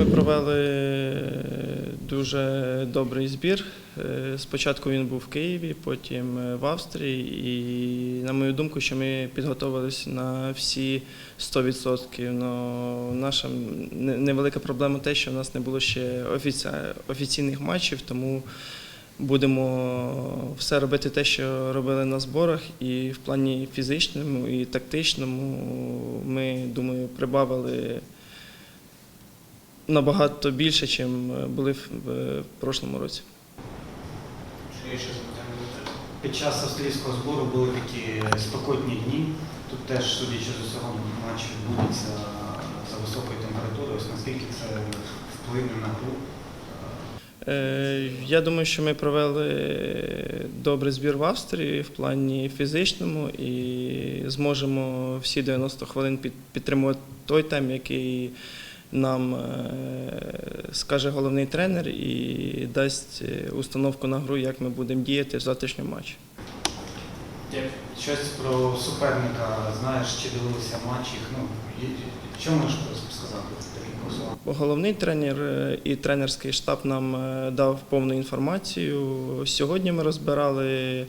Ми провели дуже добрий збір. Е, Спочатку він був в Києві, потім е, в Австрії. І, на мою думку, що ми підготувалися на всі 100%. Но наша невелика проблема те, що в нас не було ще офіційних матчів, тому будемо все робити те, що робили на зборах, і в плані фізичному і тактичному ми, думаю, прибавили набагато більше, ніж були в, прошлому році. Чи є ще запитання? Під час австрійського збору були такі спекотні дні. Тут теж, судячи з усього, матч відбудеться за високою температурою. Ось наскільки це вплине на гру? Е, Я думаю, що ми провели добрий збір в Австрії в плані фізичному і зможемо всі 90 хвилин підтримувати той темп, який нам е, скаже головний тренер і дасть е, установку на гру, як ми будемо діяти в завтрашньому матчі. Щось про суперника знаєш, чи дивилися матч їх? Ну, що можеш сказати таким словом? Головний тренер е, і тренерський штаб нам дав повну інформацію. Сьогодні ми розбирали.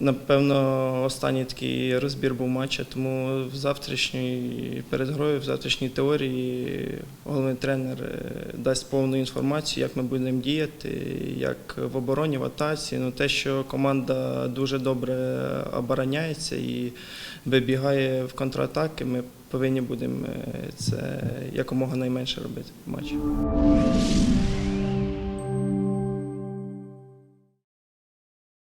Напевно, останній такий розбір був матча, тому в завтрашній перед грою, в завтрашній теорії головний тренер е, дасть повну інформацію, як ми будемо діяти, як в обороні, в атаці. Ну, те, що команда дуже добре обороняється і вибігає в контратаки, ми повинні будемо е, це якомога найменше робити в матчі.